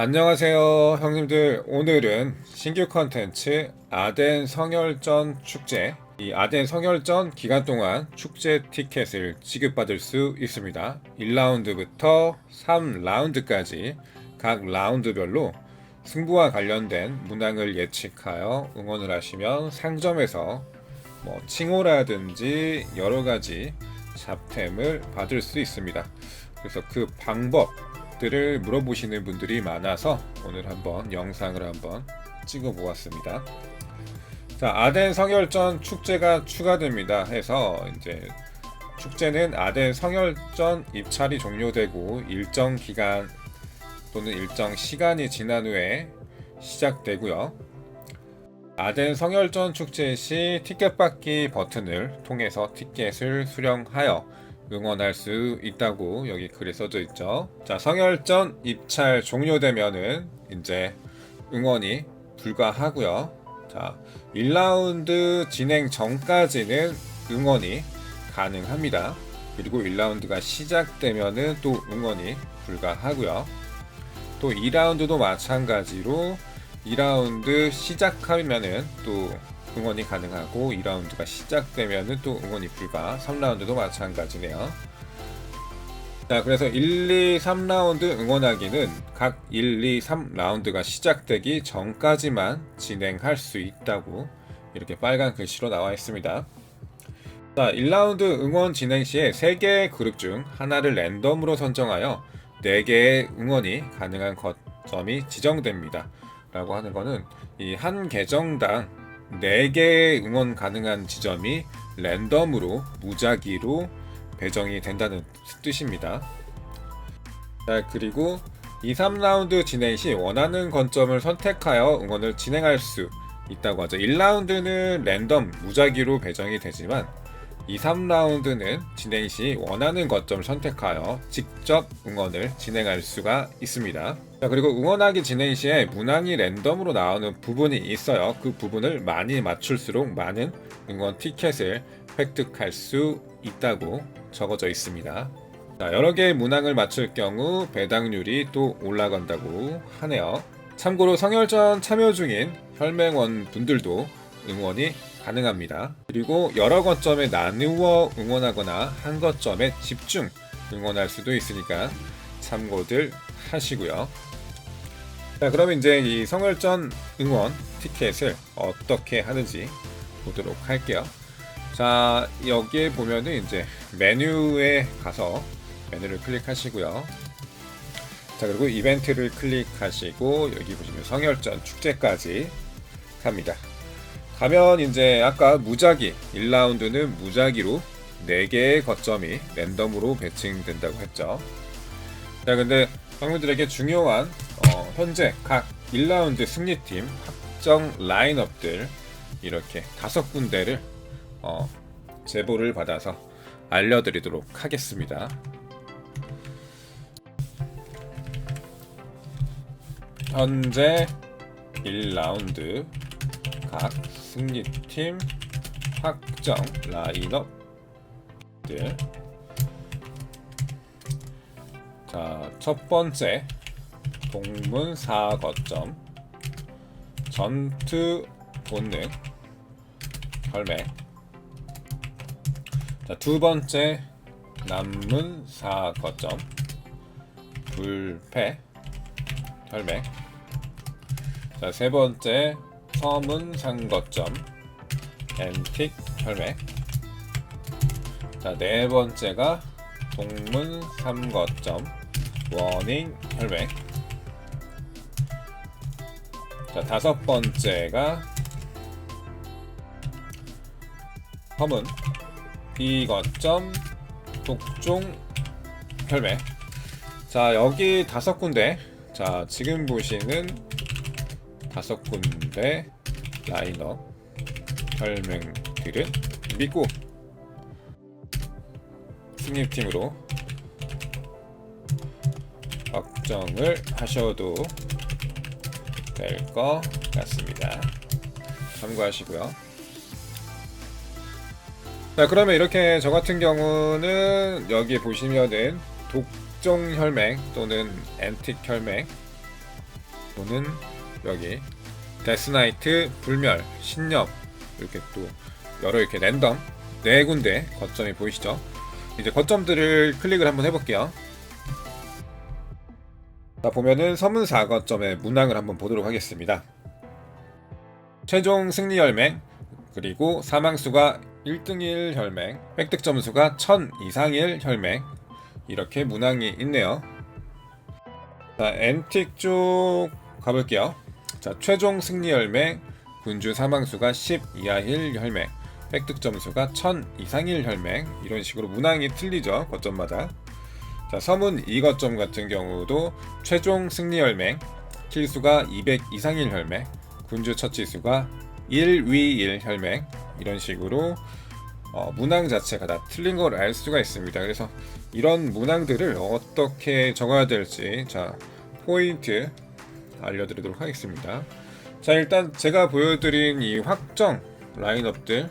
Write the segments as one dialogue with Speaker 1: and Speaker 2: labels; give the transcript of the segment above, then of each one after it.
Speaker 1: 안녕하세요 형님들. 오늘은 신규 컨텐츠 아덴 성혈전 축제. 이 아덴 성혈전 기간 동안 축제 티켓을 지급받을 수 있습니다. 1라운드부터 3라운드까지 각 라운드별로 승부와 관련된 문항을 예측하여 응원을 하시면 상점에서 뭐 칭호라든지 여러가지 잡템을 받을 수 있습니다. 그래서 그 방법 들을 물어보시는 분들이 많아서 오늘 한번 영상을 한번 찍어 보았습니다. 자, 아덴 성혈전 축제가 추가됩니다. 해서 이제 축제는 아덴 성혈전 입찰이 종료되고 일정 기간 또는 일정 시간이 지난 후에 시작되고요. 아덴 성혈전 축제 시 티켓 받기 버튼을 통해서 티켓을 수령하여 응원할 수 있다고 여기 글에 써져 있죠. 자, 성혈전 입찰 종료되면은 이제 응원이 불가하고요. 자, 1라운드 진행 전까지는 응원이 가능합니다. 그리고 1라운드가 시작되면은 또 응원이 불가하고요. 또 2라운드도 마찬가지로 2라운드 시작하면은 또 응원이 가능하고 2라운드가 시작되면은 또 응원이 불가 3라운드도 마찬가지네요. 자 그래서 1, 2, 3라운드 응원하기는 각 1, 2, 3라운드가 시작되기 전까지만 진행할 수 있다고 이렇게 빨간 글씨로 나와 있습니다. 자 1라운드 응원 진행 시에 3개의 그룹 중 하나를 랜덤으로 선정하여 4개의 응원이 가능한 거점이 지정됩니다. 라고 하는 거는 이 한 계정당 4개의 응원 가능한 지점이 랜덤으로 무작위로 배정이 된다는 뜻입니다. 자, 그리고 2, 3라운드 진행 시 원하는 건점을 선택하여 응원을 진행할 수 있다고 하죠. 1라운드는 랜덤 무작위로 배정이 되지만 2, 3라운드는 진행 시 원하는 거점을 선택하여 직접 응원을 진행할 수가 있습니다. 자, 그리고 응원하기 진행 시에 문항이 랜덤으로 나오는 부분이 있어요. 그 부분을 많이 맞출수록 많은 응원 티켓을 획득할 수 있다고 적어져 있습니다. 자, 여러 개의 문항을 맞출 경우 배당률이 또 올라간다고 하네요. 참고로 성혈전 참여 중인 혈맹원 분들도 응원이 가능합니다. 그리고 여러 거점에 나누어 응원하거나 한 거점에 집중 응원할 수도 있으니까 참고들 하시고요. 자, 그럼 이제 이 성혈전 응원 티켓을 어떻게 하는지 보도록 할게요. 자, 여기에 보면은 이제 메뉴에 가서 메뉴를 클릭하시고요. 자, 그리고 이벤트를 클릭하시고 여기 보시면 성혈전 축제까지 갑니다. 가면 이제 아까 무작위 1라운드는 무작위로 4개의 거점이 랜덤으로 배칭된다고 했죠. 자 근데 형님들에게 중요한 어, 현재 각 1라운드 승리팀 확정 라인업들 이렇게 다섯 군데를 어, 제보를 받아서 알려드리도록 하겠습니다. 현재 1라운드 각 승리팀 확정 라인업 들 자, 첫 번째 동문 4거점. 전투 본능. 혈맹 자, 두 번째 남문 4거점. 불패. 혈맹 자, 세 번째 서문 상거점 앤틱 혈맥 자, 네 번째가 동문 삼거점 워닝 혈맥 자, 다섯 번째가 서문 비거점 독종 혈맥 자, 여기 다섯 군데. 자, 지금 보시는 다섯 군데 라인업 혈맹들은 믿고 승리팀으로 확정을 하셔도 될 것 같습니다. 참고하시고요. 자 그러면 이렇게 저 같은 경우는 여기 보시면은 독종 혈맹 또는 앤틱 혈맹 또는 여기 데스나이트, 불멸, 신념 이렇게 또 여러 이렇게 랜덤 네 군데 거점이 보이시죠? 이제 거점들을 클릭을 한번 해볼게요. 자 보면은 서문 4거점의 문항을 한번 보도록 하겠습니다. 최종 승리 혈맹 그리고 사망수가 1등일 혈맹 획득 점수가 1000 이상일 혈맹 이렇게 문항이 있네요. 자 앤틱 쪽 가볼게요. 자 최종 승리 혈맹 군주 사망수가 10 이하일 혈맹 획득 점수가 1000 이상일 혈맹 이런 식으로 문항이 틀리죠 거점마다. 자 서문 2거점 같은 경우도 최종 승리 혈맹 킬수가 200 이상일 혈맹 군주 처치수가 1 위일 혈맹 이런 식으로 어, 문항 자체가 다 틀린 걸 알 수가 있습니다. 그래서 이런 문항들을 어떻게 적어야 될지 자 포인트 알려드리도록 하겠습니다. 자 일단 제가 보여드린 이 확정 라인업들.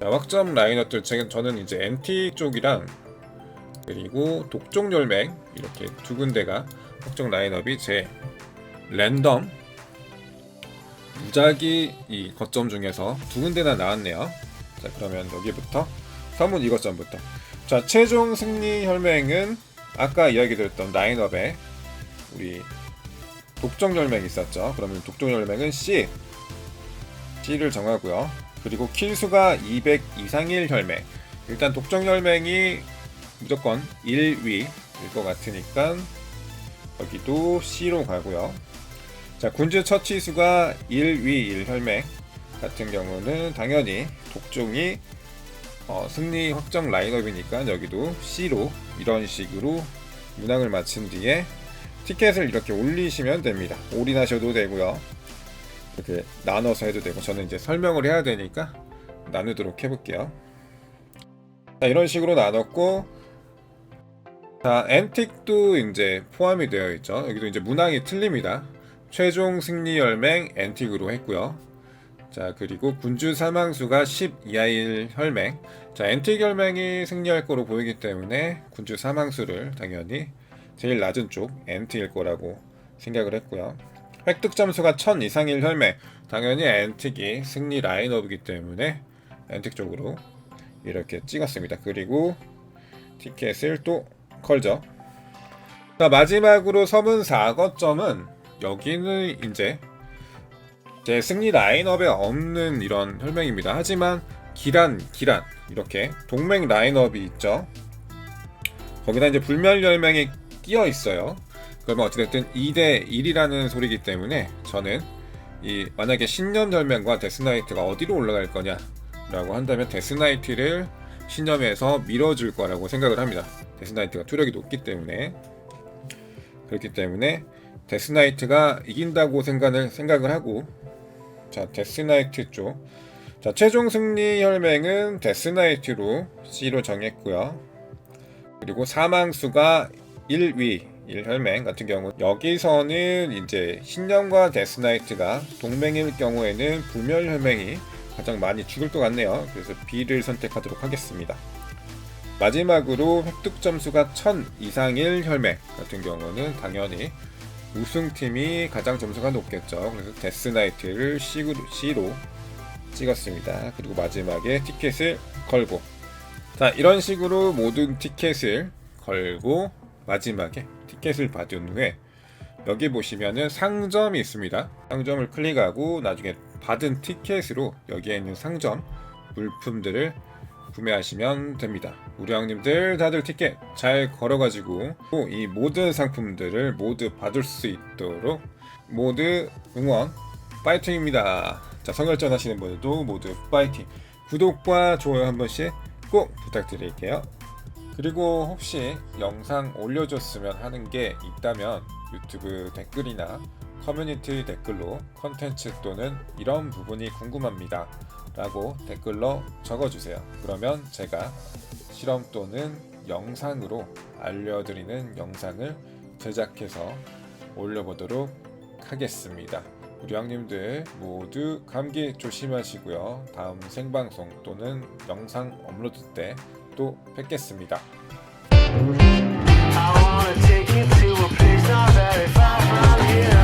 Speaker 1: 자, 확정 라인업들 제- 저는 이제 MT 쪽이랑 그리고 독종 열맹 이렇게 두 군데가 확정 라인업이 제 랜덤 무작위 이 거점 중에서 두 군데나 나왔네요. 자 그러면 여기부터 서문 이거점부터. 자 최종 승리 혈맹은 아까 이야기 드렸던 라인업에 우리 독종 열맹 있었죠. 그러면 독종 열맹은 C C를 정하고요. 그리고 킬수가 200 이상일 혈맹 일단 독종 혈맹이 무조건 1위일 것 같으니까 여기도 C로 가고요. 자, 군주 처치수가 1위 1혈맹 같은 경우는 당연히 독종이 어, 승리 확정 라인업이니까 여기도 C로 이런 식으로 문항을 마친 뒤에 티켓을 이렇게 올리시면 됩니다. 올인하셔도 되고요. 이렇게 나눠서 해도 되고 저는 이제 설명을 해야 되니까 나누도록 해볼게요. 자, 이런 식으로 나눴고 자, 앤틱도 이제 포함이 되어 있죠. 여기도 이제 문항이 틀립니다. 최종 승리 혈맹 앤틱으로 했고요. 자, 그리고 군주 사망수가 10 이하일 혈맹. 자, 앤틱 혈맹이 승리할 거로 보이기 때문에 군주 사망수를 당연히 제일 낮은 쪽 앤틱일 거라고 생각을 했고요. 획득 점수가 1000 이상일 혈맹. 당연히 앤틱이 승리 라인업이기 때문에 앤틱 쪽으로 이렇게 찍었습니다. 그리고 티켓을 또 걸죠. 자, 마지막으로 서문 4거점은 여기는 이제 제 승리 라인업에 없는 이런 혈맹입니다. 하지만 기란, 기란 이렇게 동맹 라인업이 있죠. 거기다 이제 불멸 혈맹이 끼어 있어요. 그러면 어찌됐든 2대 1이라는 소리기 때문에 저는 이 만약에 신념 혈맹과 데스나이트가 어디로 올라갈 거냐라고 한다면 데스나이트를 신념에서 밀어줄 거라고 생각을 합니다. 데스나이트가 투력이 높기 때문에 그렇기 때문에 데스나이트가 이긴다고 생각을 생각을 하고 자 데스나이트 쪽. 자 최종 승리 혈맹은 데스나이트로 C로 정했고요. 그리고 사망수가 1위 1혈맹 같은 경우 여기서는 이제 신념과 데스나이트가 동맹일 경우에는 불멸 혈맹이 가장 많이 죽을 것 같네요. 그래서 B를 선택하도록 하겠습니다. 마지막으로 획득 점수가 1000 이상일 혈맹 같은 경우는 당연히 우승팀이 가장 점수가 높겠죠. 그래서 데스나이트를 C로, C로 찍었습니다. 그리고 마지막에 티켓을 걸고 자 이런 식으로 모든 티켓을 걸고 마지막에 티켓을 받은 후에 여기 보시면은 상점이 있습니다. 상점을 클릭하고 나중에 받은 티켓으로 여기에 있는 상점 물품들을 구매하시면 됩니다. 우리 형님들 다들 티켓 잘 걸어가지고 이 모든 상품들을 모두 받을 수 있도록 모두 응원 파이팅입니다. 자 성결전 하시는 분들도 모두 파이팅. 구독과 좋아요 한 번씩 꼭 부탁드릴게요. 그리고 혹시 영상 올려줬으면 하는 게 있다면 유튜브 댓글이나 커뮤니티 댓글로 컨텐츠 또는 이런 부분이 궁금합니다. 라고 댓글로 적어주세요. 그러면 제가 실험 또는 영상으로 알려드리는 영상을 제작해서 올려보도록 하겠습니다. 우리 형님들 모두 감기 조심하시고요. 다음 생방송 또는 영상 업로드 때 또 뵙겠습니다.
Speaker 2: I wanna take you to a place not very far from here.